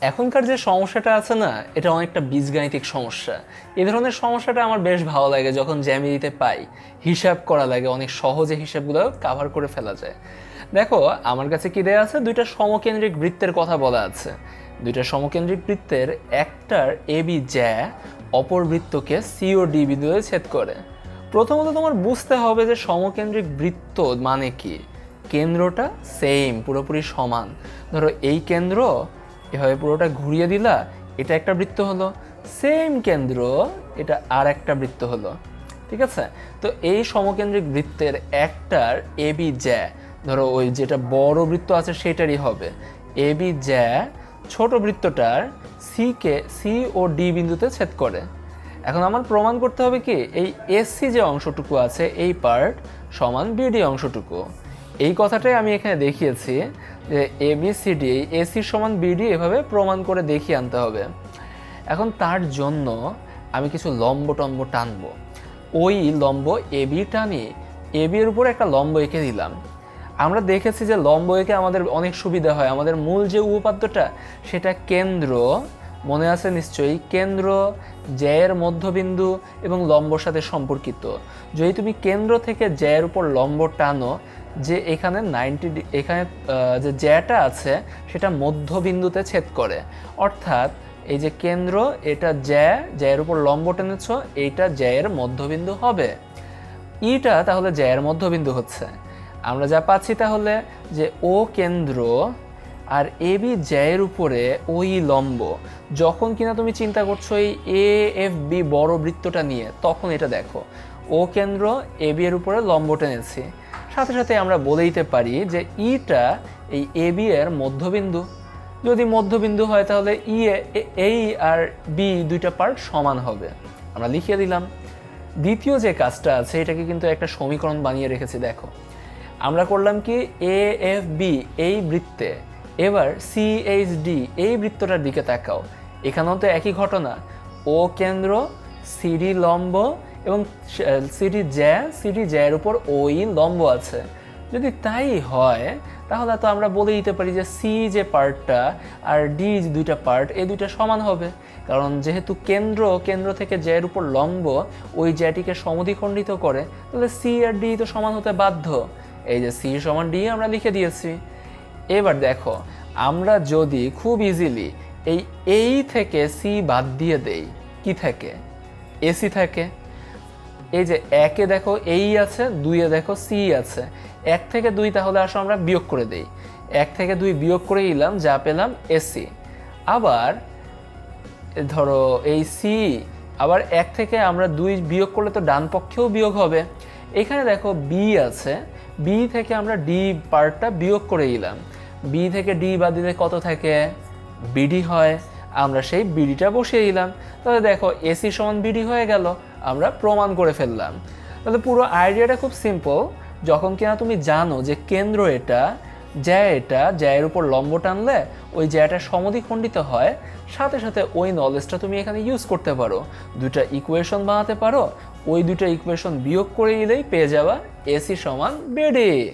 এখনকার যে সমস্যাটা আছে না, এটা অনেকটা বীজগাণিতিক সমস্যা। এ ধরনের সমস্যাটা আমার বেশ ভালো লাগে যখন জ্যামিতিতে পাই। হিসাব করা লাগে, অনেক সহজে হিসাবগুলো কাভার করে ফেলা যায়। দেখো, আমার কাছে কি দেয়া আছে? দুইটা সমকেন্দ্রিক বৃত্তের কথা বলা আছে। দুইটা সমকেন্দ্রিক বৃত্তের একটার এ বি জ্যা অপর বৃত্তকে সিও ডি বিন্দুতে ছেদ করে। প্রথমত তোমার বুঝতে হবে যে সমকেন্দ্রিক বৃত্ত মানে কি। কেন্দ্রটা সেম পুরোপুরি সমান। ধরো এই কেন্দ্র এভাবে পুরোটা ঘুরিয়ে দিলা, এটা একটা বৃত্ত হলো। সেম কেন্দ্র, এটা আর একটা বৃত্ত হলো। ঠিক আছে? তো এই সমকেন্দ্রিক বৃত্তের একটার এ বি জ্যা ধরো ওই যেটা বড় বৃত্ত আছে সেটারই হবে। এ বি জ্যা ছোট বৃত্তটার সি কে সি ও ডি বিন্দুতে ছেদ করে। এখন আমার প্রমাণ করতে হবে কি? এই এসসি যে অংশটুকু আছে, এই পার্ট সমান বিডি অংশটুকু। এই কথাটাই আমি এখানে দেখিয়েছি যে A B C D AC সমান বিডি এভাবে প্রমাণ করে দেখিয়ে আনতে হবে। এখন তার জন্য আমি কিছু লম্ব টম্ব টানবো। ওই লম্ব এ বি টানি এ বি এর উপর একটা লম্ব এঁকে দিলাম। আমরা দেখেছি যে লম্ব এঁকে আমাদের অনেক সুবিধা হয়। আমাদের মূল যে উপপাদ্যটা, সেটা কেন্দ্র মনে আছে নিশ্চয়ই? কেন্দ্র, জ্যায়ের মধ্যবিন্দু এবং লম্বর সাথে সম্পর্কিত। যদি তুমি কেন্দ্র থেকে জ্যায়ের উপর লম্ব টানো, যে এখানে নাইনটি এখানে যে জ্যাটা আছে, সেটা মধ্যবিন্দুতে ছেদ করে। অর্থাৎ এই যে কেন্দ্র, এটা জ্যা, জ্যায়ের উপর লম্ব টেনেছ, এইটা জ্যায়ের মধ্যবিন্দু হবে। ইটা তাহলে জ্যায়ের মধ্যবিন্দু হচ্ছে। আমরা যা পাচ্ছি তাহলে যে ও কেন্দ্র আর এ বি জ্যায়ের উপরে ওই লম্ব। যখন কিনা তুমি চিন্তা করছ এই এ, এফ, বি বড় বৃত্তটা নিয়ে, তখন এটা দেখো। ও কেন্দ্র, এ বি এর উপরে লম্ব টেনেছি সাথে সাথে আমরা বলে দিতে পারি যে ইটা এই এ বি এর মধ্যবিন্দু। যদি মধ্যবিন্দু হয় তাহলে ই এই আর বি দুইটা পার্ট সমান হবে। আমরা লিখিয়ে দিলাম। দ্বিতীয় যে কাজটা আছে, এটাকে কিন্তু একটা সমীকরণ বানিয়ে রেখেছি, দেখো। আমরা করলাম কি এ, এফ, বি এই বৃত্তে এবার সি এইচ ডি এই বৃত্তটার দিকে তাকাও। এখানেও তো একই ঘটনা। ও কেন্দ্র সিডি লম্ব এবং সিডি জ্যা সিডি জ্যায়ের উপর ওই লম্ব আছে। যদি তাই হয়, তাহলে তো আমরা বলে দিতে পারি যে সি যে পার্টটা আর ডি যে দুইটা পার্ট এই দুইটা সমান হবে। কারণ যেহেতু কেন্দ্র কেন্দ্র থেকে জ্যায়ের উপর লম্ব, ওই জ্যাটিকে সমদ্বিখণ্ডিত করে, তাহলে সি আর ডি তো সমান হতে বাধ্য। এই যে সি সমান ডি আমরা লিখে দিয়েছি। এবার দেখো, আমরা যদি খুব ইজিলি এই এই থেকে সি বাদ দিয়ে দেই, কি থাকে? এসি থাকে। এই যে একে দেখো এই আছে দুইয়ে দেখো সি আছে। এক থেকে দুই তাহলে আসো আমরা বিয়োগ করে দেই। এক থেকে দুই বিয়োগ করে দিলাম যা পেলাম এসি আবার ধরো এই সি আবার এক থেকে আমরা দুই বিয়োগ করলে তো ডান পক্ষেও বিয়োগ হবে। এখানে দেখো বি আছে বি থেকে আমরা ডি পার্টটা বিয়োগ করে দিলাম বি থেকে ডি বাদ দিলে কত থাকে? বিডি হয়। আমরা সেই বিডিটা বসিয়ে দিলাম। তাহলে দেখো এসি সমান বিডি হয়ে গেল। আমরা প্রমাণ করে ফেললাম। তাহলে পুরো আইডিয়াটা খুব সিম্পল যখন কিনা তুমি জানো যে কেন্দ্র এটা, জ্যা এটা, জ্যায়ের উপর লম্ব টানলে ওই জ্যাটা সমদ্বিখণ্ডিত হয়। সাথে সাথে ওই নলেজটা তুমি এখানে ইউজ করতে পারো। দুইটা ইকুয়েশন বানাতে পারো। ওই দুইটা ইকুয়েশন বিয়োগ করে দিলেই পেয়ে যাবা এসি সমান বেডে